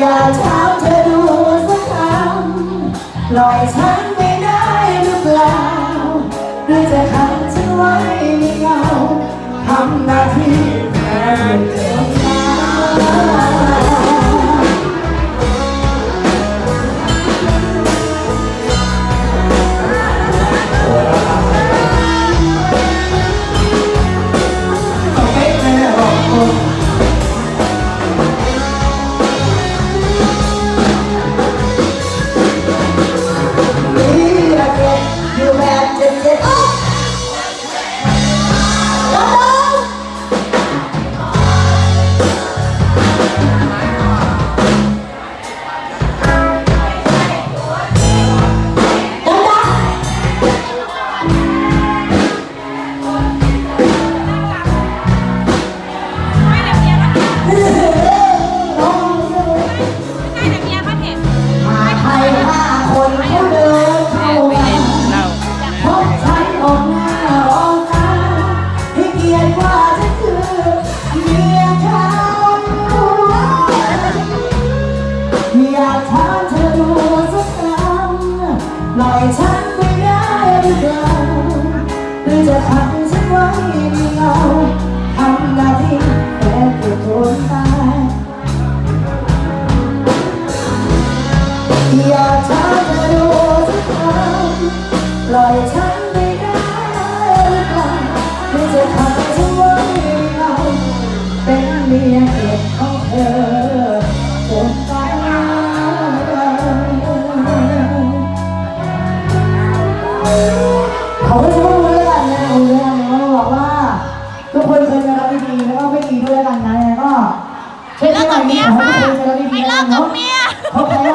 อย่าถาเธอดูสักคำปลอยฉันไม่ได้หรือเปล่าหรือจะขังฉันไว้ในเงาทำหน้าที่แทน หรือเปล่าหรือจะขังฉันไว้ในเงาทำหน้าที่แค่เพื่อทนตายอย่ากถาจะดูสักครั้งปล่อยฉัน เขาก็จะรู้เรื่องนะรู้เรื่องนะเขาบอกว่าทุกคนเคยเจอเราดีๆแล้วก็ไม่ดีด้วยกันนะแล้วก็ช่วยๆหน่อยมีของทุกคนเจอเราดีๆนะเนาะเขาใครก็